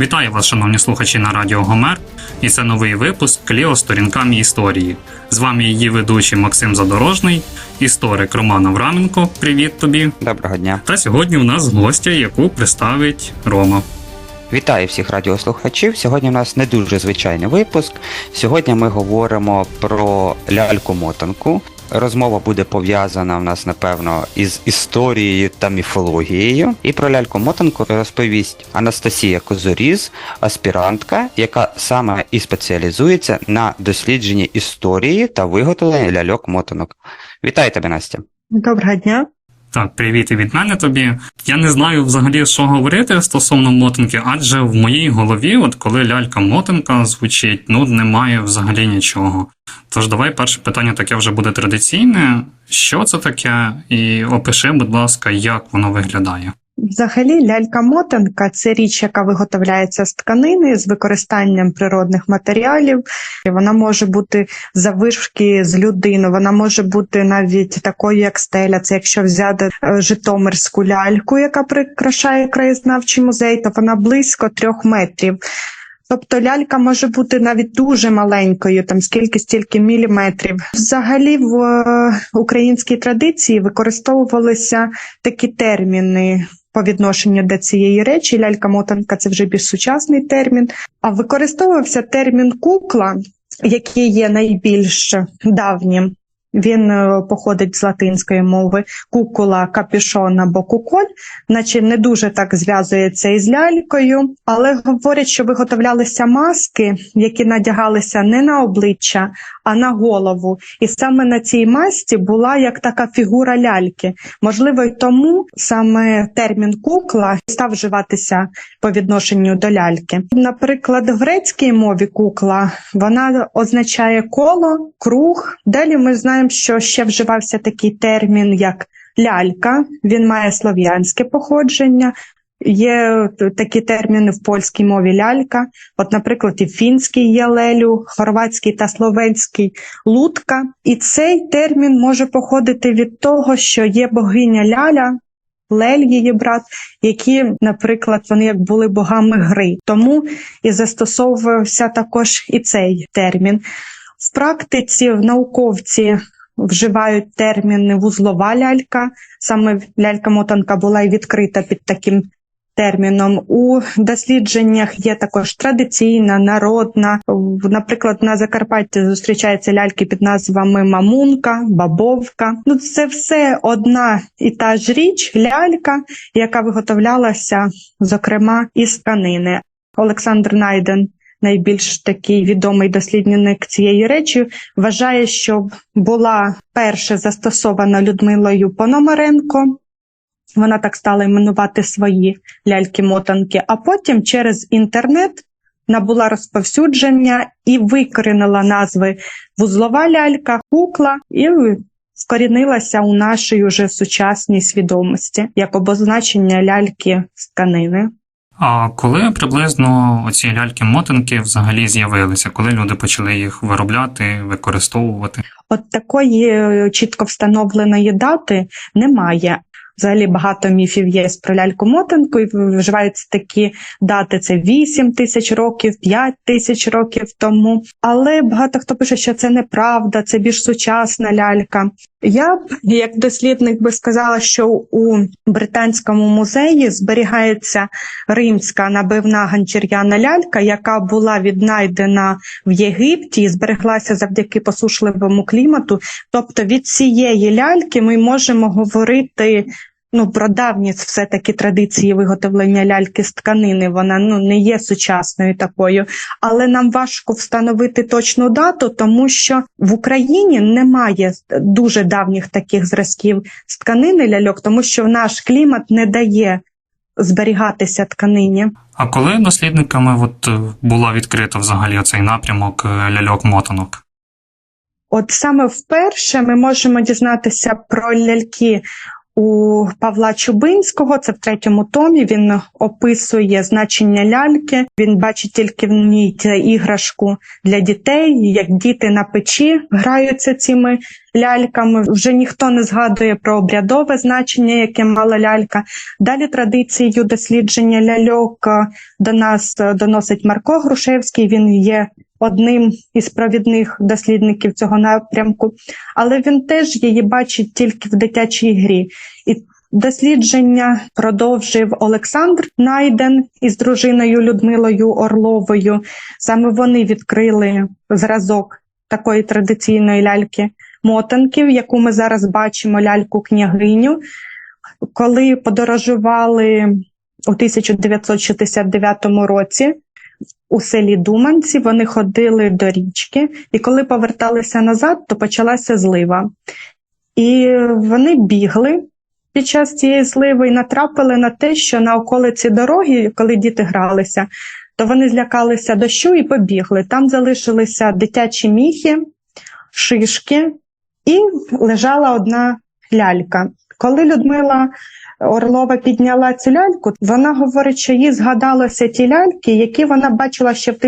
Вітаю вас, шановні слухачі на Радіо Гомер. І це новий випуск Кліо сторінками історії. З вами її ведучий Максим Задорожний, історик Роман Авраменко. Привіт тобі. Доброго дня. Та сьогодні у нас гостя, яку представить Рома. Вітаю всіх радіослухачів. Сьогодні у нас не дуже звичайний випуск. Сьогодні ми говоримо про ляльку-мотанку. Розмова буде пов'язана в нас, напевно, із історією та міфологією. І про ляльку-мотанку розповість Анастасія Козоріз, аспірантка, яка саме і спеціалізується на дослідженні історії та виготовленні ляльок-мотанок. Вітаю тебе, Настя. Доброго дня. Так, привіт і від мене тобі. Я не знаю взагалі, що говорити стосовно мотинки, адже в моїй голові, от коли лялька-мотинка звучить, ну немає взагалі нічого. Тож давай перше питання таке вже буде традиційне. Що це таке? І опиши, будь ласка, як воно виглядає. Взагалі, лялька-мотанка це річ, яка виготовляється з тканини з використанням природних матеріалів. Вона може бути завишки з людину, вона може бути навіть такою, як стеля. Це якщо взяти е, Житомирську ляльку, яка прикрашає краєзнавчий музей, то вона близько трьох метрів. Тобто лялька може бути навіть дуже маленькою, там скільки стільки міліметрів. Взагалі в е, українській традиції використовувалися такі терміни по відношенню до цієї речі. Лялька-мотанка це вже більш сучасний термін. А використовувався термін кукла, який є найбільш давнім. Він е, походить з латинської мови кукула, капюшон або куколь, наче не дуже так зв'язується із лялькою, але говорять, що виготовлялися маски, які надягалися не на обличчя, а на голову. І саме на цій масці була як така фігура ляльки. Можливо, й тому саме термін кукла став вживатися по відношенню до ляльки. Наприклад, в грецькій мові кукла вона означає коло, круг. Далі ми знаємо, що ще вживався такий термін, як лялька. Він має слов'янське походження. Є такі терміни в польській мові лялька. От, наприклад, і в фінській є лелю, хорватський та словенський лутка. І цей термін може походити від того, що є богиня ляля, Лель, її брат, які, наприклад, вони як були богами гри. Тому і застосовувався також і цей термін. В практиці в науковці вживають терміни вузлова лялька. Саме лялька-мотанка була і відкрита під таким терміном. У дослідженнях є також традиційна, народна. Наприклад, на Закарпатті зустрічаються ляльки під назвами мамунка, бабовка. Ну, це все одна і та ж річ, лялька, яка виготовлялася, зокрема, із тканини. Олександр Найден найбільш такий відомий дослідник цієї речі, вважає, що була перше застосована Людмилою Пономаренко. Вона так стала іменувати свої ляльки-мотанки, а потім через інтернет набула розповсюдження і викорінила назви вузлова лялька, кукла і вкорінилася у нашій уже сучасній свідомості як обозначення ляльки з тканини. А коли приблизно оці ляльки-мотанки взагалі з'явилися, коли люди почали їх виробляти, використовувати? От такої е, чітко встановленої дати немає. Взагалі багато міфів є про ляльку-мотанку, і вживаються такі дати: це 8 тисяч років, 5 тисяч років тому. Але багато хто пише, що це неправда, це більш сучасна лялька. Я б, як дослідник, би сказала, що у британському музеї зберігається римська набивна ганчір'яна лялька, яка була віднайдена в Єгипті і збереглася завдяки посушливому клімату. Тобто від цієї ляльки ми можемо говорити. Ну, про давні все-таки традиції виготовлення ляльки з тканини, вона ну не є сучасною такою, але нам важко встановити точну дату, тому що в Україні немає дуже давніх таких зразків з тканини ляльок, тому що наш клімат не дає зберігатися тканині. А коли дослідниками от була відкрита взагалі цей напрямок е, ляльок-мотанок? От саме вперше ми можемо дізнатися про ляльки у Павла Чубинського. Це в третьому томі. Він описує значення ляльки. Він бачить тільки в ній іграшку для дітей, як діти на печі граються цими ляльками. Вже ніхто не згадує про обрядове значення, яке мала лялька. Далі традицією дослідження ляльок до нас доносить Марко Грушевський. Він є одним із провідних дослідників цього напрямку, але він теж її бачить тільки в дитячій грі. І дослідження продовжив Олександр Найден із дружиною Людмилою Орловою. Саме вони відкрили зразок такої традиційної ляльки мотанків, яку ми зараз бачимо, ляльку княгиню. Коли подорожували у 1969 році у селі Думанці, вони ходили до річки, і коли поверталися назад, то почалася злива. І вони бігли під час цієї зливи і натрапили на те, що на околиці дороги, коли діти гралися, то вони злякалися дощу і побігли. Там залишилися дитячі міхи, шишки, і лежала одна лялька. Коли Людмила Орлова підняла цю ляльку, вона говорить, що їй згадалося ті ляльки, які вона бачила ще в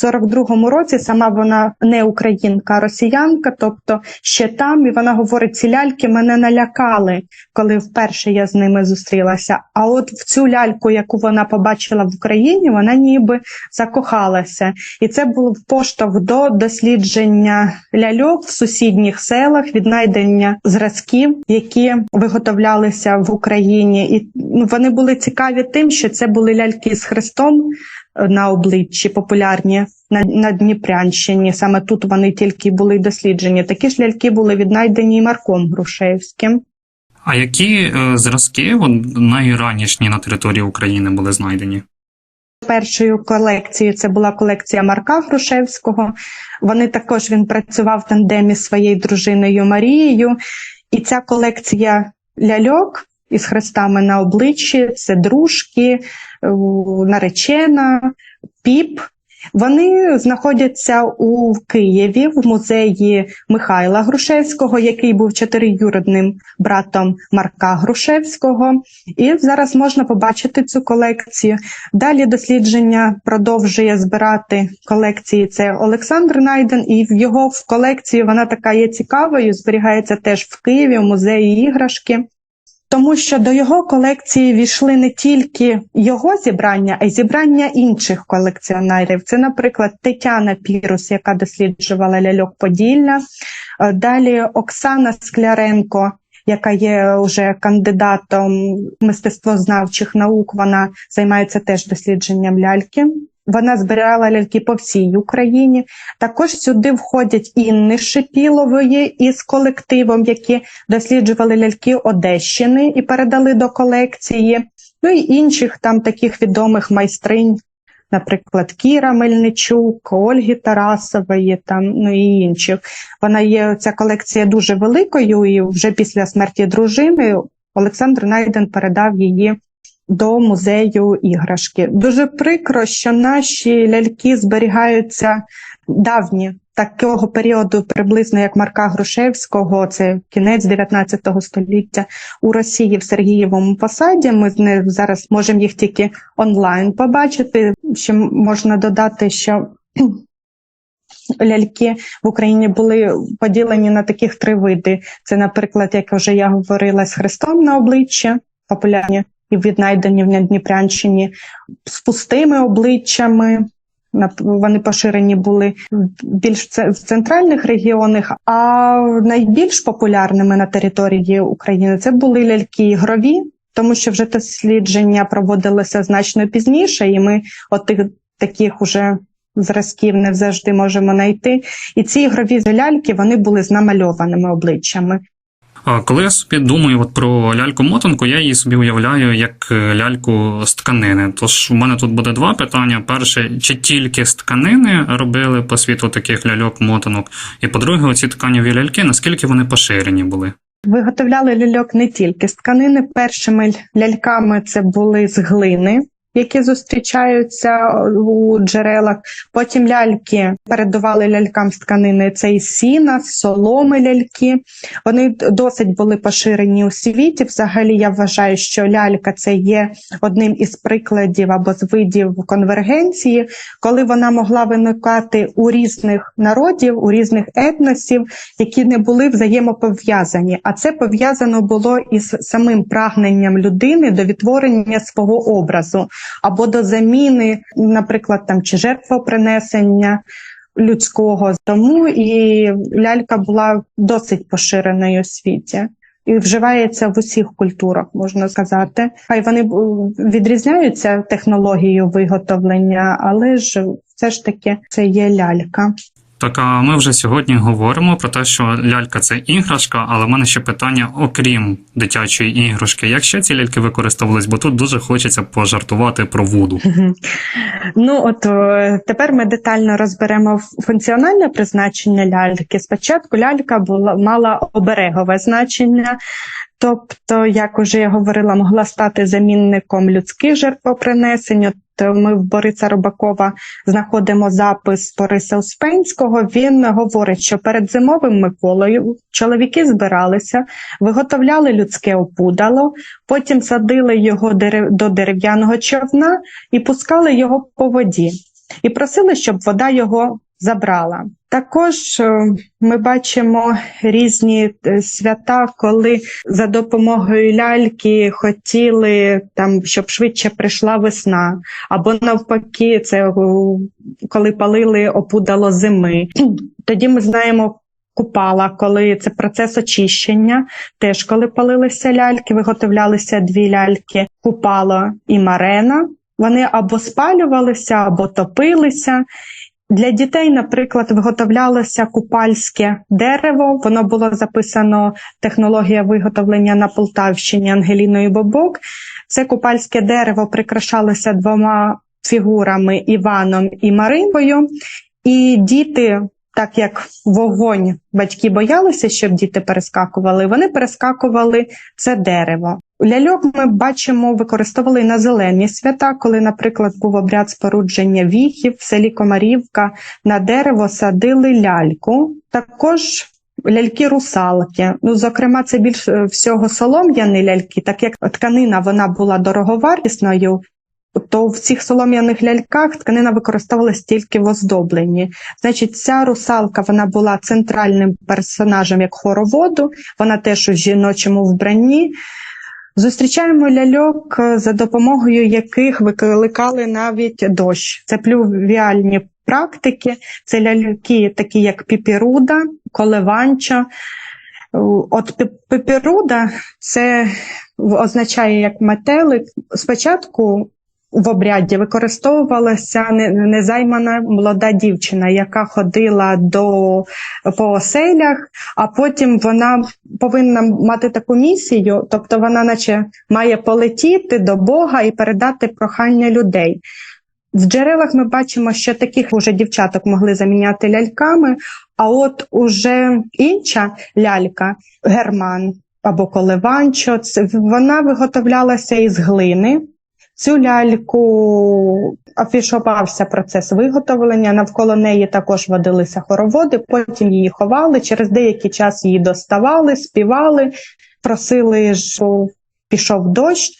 1942 році. Сама вона не українка, а росіянка, тобто ще там, і вона говорить, ці ляльки мене налякали, коли вперше я з ними зустрілася. А от в цю ляльку, яку вона побачила в Україні, вона ніби закохалася. І це був поштовх до дослідження ляльок в сусідніх селах, віднайдення зразків, які виготовлялися в Україні. І ну, вони були цікаві тим, що це були ляльки з хрестом на обличчі, популярні на, на Дніпрянщині. Саме тут вони тільки були досліджені. Такі ж ляльки були віднайдені і Марком Грушевським. А які е, зразки найранішні на території України були знайдені? Першою колекцією це була колекція Марка Грушевського. Вони також він працював в тандемі з своєю дружиною Марією. І ця колекція ляльок із хрестами на обличчі це дружки, наречена, піп. Вони знаходяться у Києві в музеї Михайла Грушевського, який був чотириюродним братом Марка Грушевського. І зараз можна побачити цю колекцію. Далі дослідження продовжує збирати колекції. Це Олександр Найден, і в його в колекції вона така є цікавою. Зберігається теж в Києві, у музеї іграшки. Тому що до його колекції війшли не тільки його зібрання, а й зібрання інших колекціонерів. Це, наприклад, Тетяна Пірус, яка досліджувала ляльок Поділля. Е, Далі Оксана Скляренко, яка є вже кандидатом мистецтвознавчих наук. Вона займається теж дослідженням ляльки. Вона збирала ляльки по всій Україні. Також сюди входять Інни Шипілової із колективом, які досліджували ляльки Одещини і передали до колекції. Ну і інших там таких відомих майстринь, наприклад, Кіра Мельничук, Ольги Тарасової, там ну і інших. Вона є ця колекція дуже великою, і вже після смерті дружини Олександр Найден передав її до музею іграшки. Дуже прикро, що наші ляльки зберігаються давні. Такого періоду, приблизно як Марка Грушевського, це кінець 19 століття у Росії в Сергієвому посаді. Ми не зараз можемо їх тільки онлайн побачити. Ще можна додати, що ляльки в Україні були поділені на таких три види. Це, наприклад, як вже я говорила, з хрестом на обличчя, популярні і віднайдені в Дніпрянщині, з пустими обличчями. Вони поширені були більш в центральних регіонах, а найбільш популярними на території України це були ляльки ігрові, тому що вже дослідження проводилися значно пізніше, і ми от тих таких уже зразків не завжди можемо знайти. І ці ігрові ляльки вони були з намальованими обличчями. Коли я собі думаю от про ляльку-мотанку, я її собі уявляю як е, ляльку з тканини. Тож у мене тут буде два питання: перше, чи тільки з тканини робили по світу таких ляльок-мотанок? І по-друге, оці тканеві ляльки, наскільки вони поширені були? Виготовляли ляльок не тільки з тканини. Першими ляльками це були з глини, які зустрічаються у джерелах. Потім ляльки передавали лялькам з тканини це із сіна, соломи ляльки. Вони досить були поширені у світі. Взагалі, я вважаю, що лялька це є одним із прикладів або з видів конвергенції, коли вона могла виникати у різних народів, у різних етносів, які не були взаємопов'язані. А це пов'язано було із самим прагненням людини до відтворення свого образу або до заміни, наприклад, там чи жертвопринесення людського. Тому і лялька була досить поширеною у світі. І вживається в усіх культурах, можна сказати. Хай вони відрізняються технологією виготовлення, але ж все ж таки це є лялька. Так, а ми вже сьогодні говоримо про те, що лялька це іграшка, але в мене ще питання, окрім дитячої іграшки, як ще ці ляльки використовувались, бо тут дуже хочеться пожартувати про вуду. Ну от е, тепер ми детально розберемо функціональне призначення ляльки. Спочатку лялька була мала оберегове значення. Тобто, як уже я говорила, могла стати замінником людських жертвопринесень. Е, ми в Бориса Рубакова знаходимо запис Бориса Успенського. Він говорить, що перед зимовим Миколою чоловіки збиралися, виготовляли людське опудало, потім садили його до дерев'яного човна і пускали його по воді, і просили, щоб вода його забрала. Також е, ми бачимо різні е, свята, коли за допомогою ляльки хотіли там, щоб швидше прийшла весна, або навпаки, це е, коли палили опудало зими. Тоді ми знаємо. Купала, коли це процес очищення, теж коли палилися ляльки, виготовлялися дві ляльки купало і марена. Вони або спалювалися, або топилися. Для дітей, наприклад, виготовлялося купальське дерево. Воно було записано технологія виготовлення на Полтавщині Ангеліною Бобок. Це купальське дерево прикрашалося двома фігурами Іваном і Маринкою. І діти, так як вогонь батьки боялися, щоб діти перескакували, вони перескакували це дерево. Ляльок ми бачимо, використовували на зелені свята, коли, наприклад, був обряд спорудження віхів в селі Комарівка, на дерево садили ляльку. Також ляльки-русалки. Ну, зокрема, це більш е, всього солом'яні ляльки, так як тканина вона була дороговартісною. То в цих солом'яних ляльках тканина використовувалась тільки в оздобленні. Значить, ця русалка вона була центральним персонажем як хороводу, вона теж у жіночому вбранні. Зустрічаємо ляльок, е, за допомогою яких викликали навіть дощ. Це плювіальні практики, це ляльки, такі як піпіруда, колеванча. Е, От піпіруда це означає як метелик. Спочатку в обряді використовувалася незаймана молода дівчина, яка ходила до по оселях, а потім вона повинна мати таку місію, тобто вона, наче, має полетіти до Бога і передати прохання людей. В джерелах ми бачимо, що таких уже дівчаток могли заміняти ляльками, а от уже інша лялька, герман або коливанчо, вона виготовлялася із глини. Цю ляльку афішувався процес виготовлення. Навколо неї також водилися хороводи, потім її ховали. Через деякий час її доставали, співали, просили, що пішов дощ.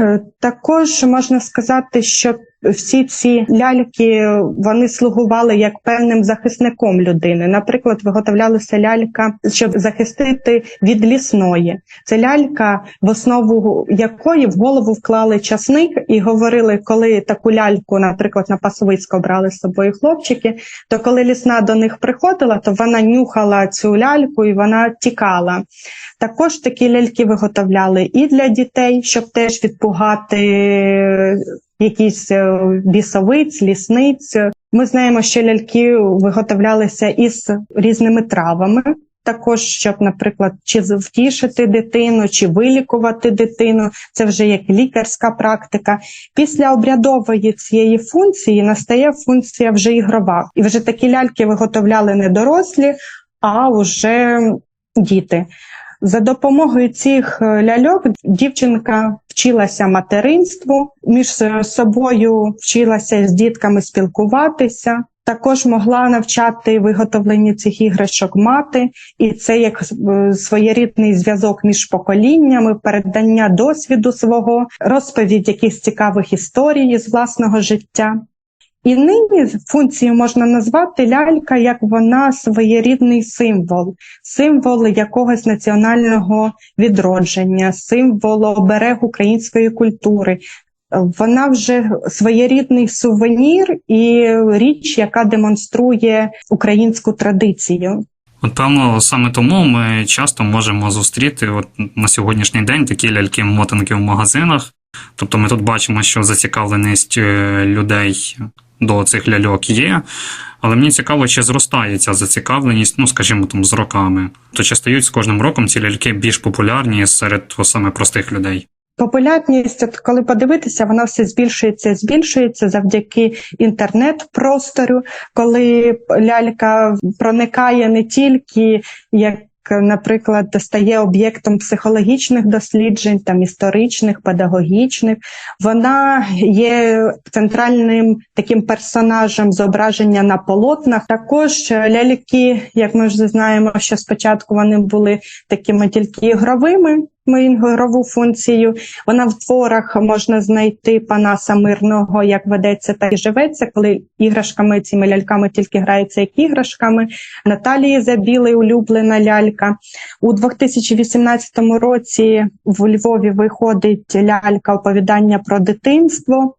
Е, Також можна сказати, що всі ці ляльки вони слугували як певним захисником людини. Наприклад, виготовлялася лялька, щоб захистити від лісної. Це лялька, в основу якої в голову вклали часник і говорили, коли таку ляльку, наприклад, на Пасовицько брали з собою хлопчики, то коли лісна до них приходила, то вона нюхала цю ляльку і вона тікала. Також такі ляльки виготовляли і для дітей, щоб теж відпугати якісь е, бісовиць, лісниць. Ми знаємо, що ляльки виготовлялися із різними травами. Також, щоб, наприклад, чи втішити дитину, чи вилікувати дитину, це вже як лікарська практика. Після обрядової цієї функції настає функція вже ігрова. І вже такі ляльки виготовляли не дорослі, а вже діти. За допомогою цих е, ляльок дівчинка вчилася материнству, між собою вчилася з дітками спілкуватися. Також могла навчати виготовленню цих іграшок мати, і це як е, своєрідний зв'язок між поколіннями, передання досвіду свого, розповідь якихось цікавих історій з власного життя. І нині функцію можна назвати лялька, як вона своєрідний символ, символ якогось національного відродження, символ оберег української культури. Вона вже своєрідний сувенір і річ, яка демонструє українську традицію. Певно, саме тому ми часто можемо зустріти от на сьогоднішній день такі ляльки-мотанки в магазинах. Тобто ми тут бачимо, що зацікавленість е, людей до цих ляльок є. Але мені цікаво, чи зростає ця зацікавленість, ну скажімо там, з роками. То чи стають з кожним роком ці ляльки більш популярні серед саме простих людей? Популярність, от коли подивитися, вона все збільшується, збільшується завдяки інтернет-простору, коли лялька проникає не тільки як. Наприклад, стає об'єктом психологічних досліджень, там історичних, педагогічних, вона є центральним таким персонажем зображення на полотнах. Також ляльки, як ми вже знаємо, що спочатку вони були такими тільки ігровими, ігрову функцію. Вона в творах можна знайти Панаса Мирного, як ведеться, та і живеться, коли іграшками цими ляльками тільки грається як іграшками. Наталії Забілий улюблена лялька. У 2018 році в Львові виходить лялька оповідання про дитинство.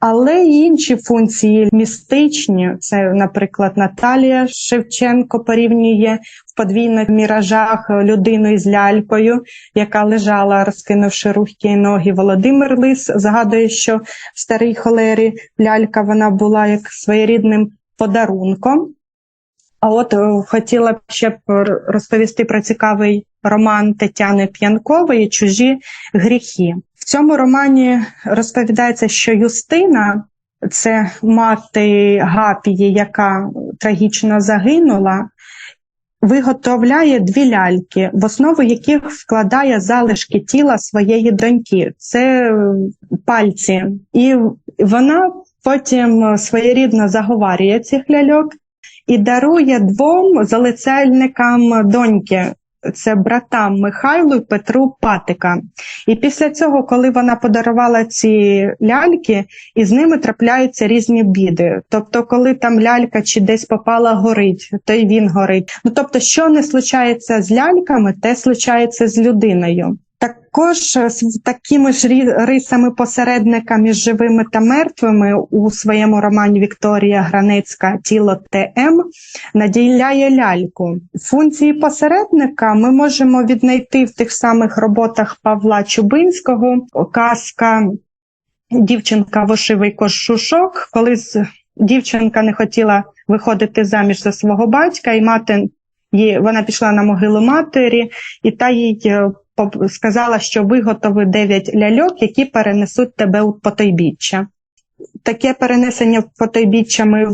Але інші функції містичні, це, наприклад, Наталія Шевченко порівнює в подвійних міражах людину із лялькою, яка лежала, розкинувши руки і ноги. Володимир Лис згадує, що в старій холері лялька вона була як своєрідним подарунком. А от е, хотіла б ще розповісти про цікавий роман Тетяни П'янкової Чужі гріхи. В цьому романі розповідається, що Юстина, це мати Гапії, яка трагічно загинула, виготовляє дві ляльки, в основу яких вкладає залишки тіла своєї доньки. Це пальці. І вона потім своєрідно заговарює цих ляльок і дарує двом залицяльникам доньки. Це братам Михайлу і Петру Патика. І після цього, коли вона подарувала ці ляльки, і з ними трапляються різні біди. Тобто, коли там лялька чи десь попала горить, то й він горить. Ну тобто, що не случається з ляльками, те случається з людиною. Також е, з такими ж рисами посередника між живими та мертвими у своєму романі Вікторія Гранецька. Тіло ТМ наділяє ляльку. Функції посередника ми можемо віднайти в тих самих роботах Павла Чубинського, казка. Дівчинка вошивий кошушок, коли дівчинка не хотіла виходити заміж за свого батька, і мати її, вона пішла на могилу матері, і та їй е, сказала, що виготови 9 ляльок, які перенесуть тебе у потойбіччя. Таке перенесення в потойбіччя ми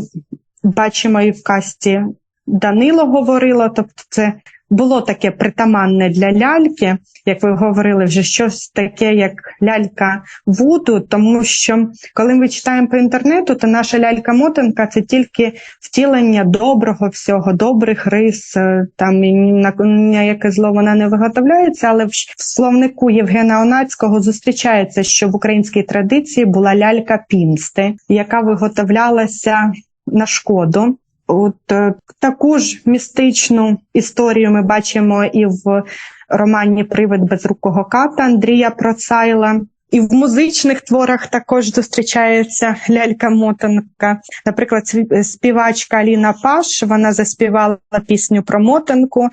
бачимо і в касті Данило говорила, тобто це було таке притаманне для ляльки, як ви говорили, вже щось таке, як лялька Вуду, тому що коли ми читаємо по інтернету, то наша лялька-мотанка це тільки втілення доброго всього, добрих рис, е, там на яке зло вона не виготовляється, але в словнику Євгена Онацького зустрічається, що в українській традиції була лялька пімсти, яка виготовлялася на шкоду. От е, таку ж містичну історію ми бачимо і в романі Привид безрукого ката Андрія Процайла. І в музичних творах також зустрічається лялька-мотанка. Наприклад, співачка Аліна Паш вона заспівала пісню про мотанку.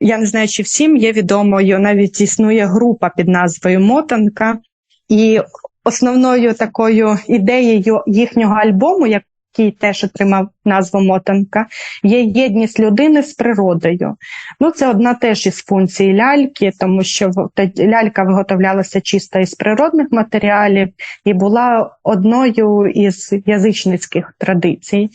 Я не знаю, чи всім є відомою, навіть існує група під назвою Мотанка. І основною такою ідеєю їхнього альбому, як який теж отримав назву мотанка, є єдність людини з природою. Ну, Це одна теж із функцій ляльки, тому що лялька виготовлялася чисто із природних матеріалів і була одною із язичницьких традицій.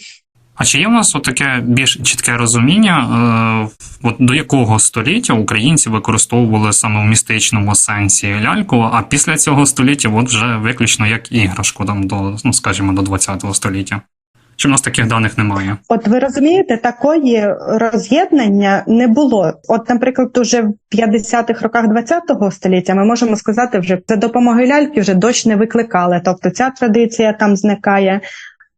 А чи є у нас таке більш чітке розуміння, е, от до якого століття українці використовували саме в містичному сенсі ляльку, а після цього століття от вже виключно як іграшку там до, ну скажімо, до 20 століття? Чи в нас таких даних немає? От ви розумієте, такої роз'єднання не було. От, наприклад, уже в 50-х роках 20-го століття ми можемо сказати, вже за допомогою ляльки вже дощ не викликали. Тобто ця традиція там зникає.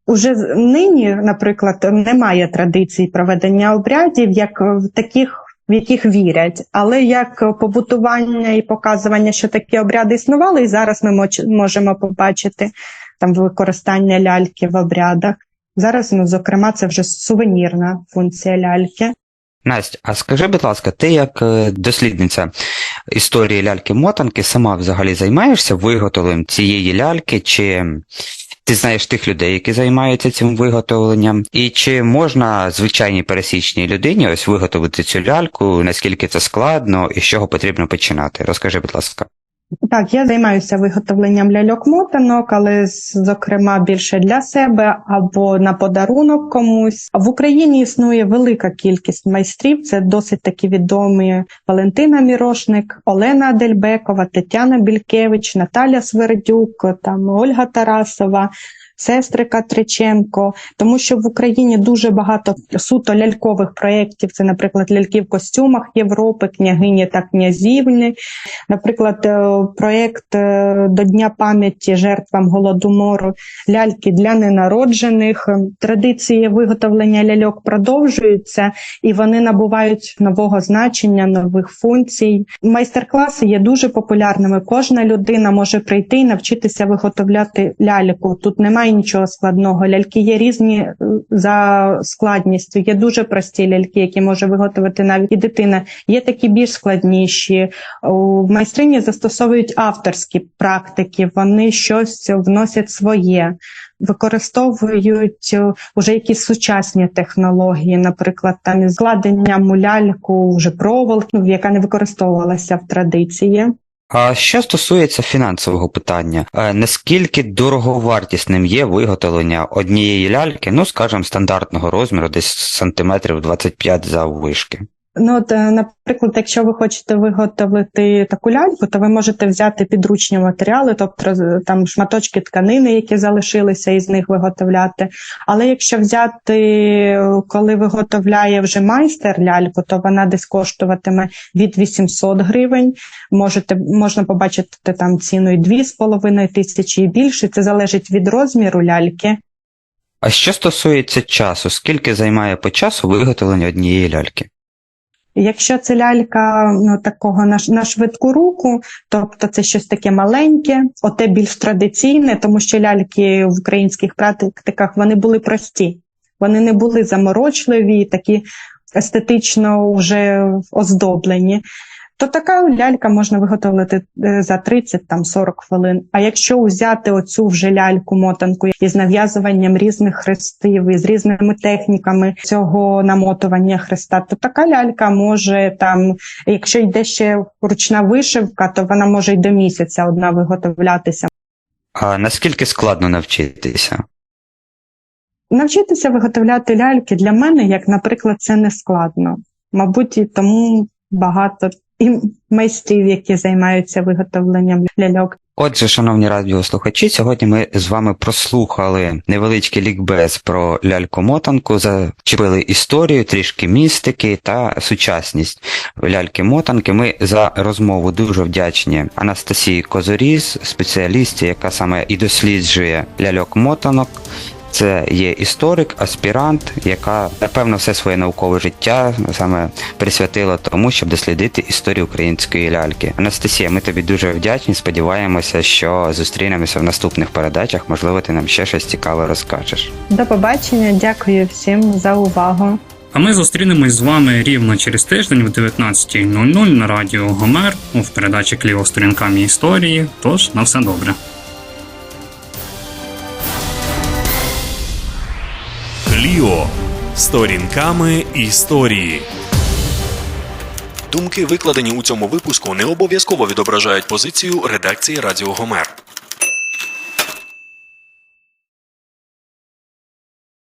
Уже нині, наприклад, немає традицій проведення обрядів, як в таких. В яких вірять, але як побутування і показування, що такі обряди існували, і зараз ми можемо побачити там використання ляльки в обрядах. Зараз, ну, зокрема, це вже сувенірна функція ляльки. Настя, а скажи, будь ласка, ти як е, дослідниця історії ляльки-мотанки сама взагалі займаєшся виготовленням цієї ляльки, чи ти знаєш тих людей, які займаються цим виготовленням? І чи можна звичайній пересічній людині ось виготовити цю ляльку, наскільки це складно і з чого потрібно починати? Розкажи, будь ласка. Так, я займаюся виготовленням ляльок-мотанок, але зокрема більше для себе або на подарунок комусь. В Україні існує велика кількість майстрів. Це досить такі відомі Валентина Мірошник, Олена Дельбекова, Тетяна Бількевич, Наталя Свердюк, там Ольга Тарасова. Сестри Катриченко, тому що в Україні дуже багато суто лялькових проєктів. Це, наприклад, ляльки в костюмах Європи, княгині та князівни. Наприклад, е, проєкт е, до Дня пам'яті жертвам голодомору ляльки для ненароджених. Традиції виготовлення ляльок продовжуються і вони набувають нового значення, нових функцій. Майстер-класи є дуже популярними. Кожна людина може прийти і навчитися виготовляти ляльку. Тут немає нічого складного. Ляльки є різні е, за складністю. Є дуже прості ляльки, які може виготовити навіть і дитина. Є такі більш складніші. У майстрині застосовують авторські практики, вони щось вносять своє, використовують е, вже якісь сучасні технології, наприклад, там із складенням у ляльку, вже проволоки, ну, яка не використовувалася в традиції. А що стосується фінансового питання, е, наскільки дороговартісним є виготовлення однієї ляльки, ну скажімо, стандартного розміру, десь сантиметрів 25 заввишки? Ну, от, е, наприклад, якщо ви хочете виготовити таку ляльку, то ви можете взяти підручні матеріали, тобто там шматочки тканини, які залишилися, із них виготовляти. Але якщо взяти, коли виготовляє вже майстер ляльку, то вона десь коштуватиме від 800 гривень. Можете можна побачити там ціну і 2,5 тисячі і більше. Це залежить від розміру ляльки. А що стосується часу, скільки займає по часу виготовлення однієї ляльки? Якщо це лялька ну, такого на, на швидку руку, тобто це щось таке маленьке, оте більш традиційне, тому що ляльки в українських практиках вони були прості, вони не були заморочливі, такі естетично вже оздоблені. То така лялька можна виготовити е, за 30-40 хвилин. А якщо взяти оцю вже ляльку мотанку із нав'язуванням різних хрестів, із різними техніками цього намотування хреста, то така лялька може там, якщо йде ще ручна вишивка, то вона може й до місяця одна виготовлятися. А наскільки складно навчитися? Навчитися виготовляти ляльки для мене, як, наприклад, це не складно. Мабуть, і тому багато і майстрів, які займаються виготовленням ляльок. Отже, шановні радіослухачі, сьогодні ми з вами прослухали невеличкий лікбез про ляльку-мотанку, зачепили історію, трішки містики та сучасність ляльки-мотанки. Ми за розмову дуже вдячні Анастасії Козоріс, спеціалісті, яка саме і досліджує ляльок-мотанок. Це є історик, аспірант, яка напевно все своє наукове життя саме присвятила тому, щоб дослідити історію української ляльки. Анастасія, ми тобі дуже вдячні. Сподіваємося, що зустрінемося в наступних передачах. Можливо, ти нам ще щось цікаве розкажеш. До побачення, дякую всім за увагу. А ми зустрінемось з вами рівно через тиждень в 19.00 на радіо Гомер в передачі Кліво сторінками історії. Тож на все добре. Кліо сторінками історії. Думки, викладені у цьому випуску, не обов'язково відображають позицію редакції Радіо Гомер.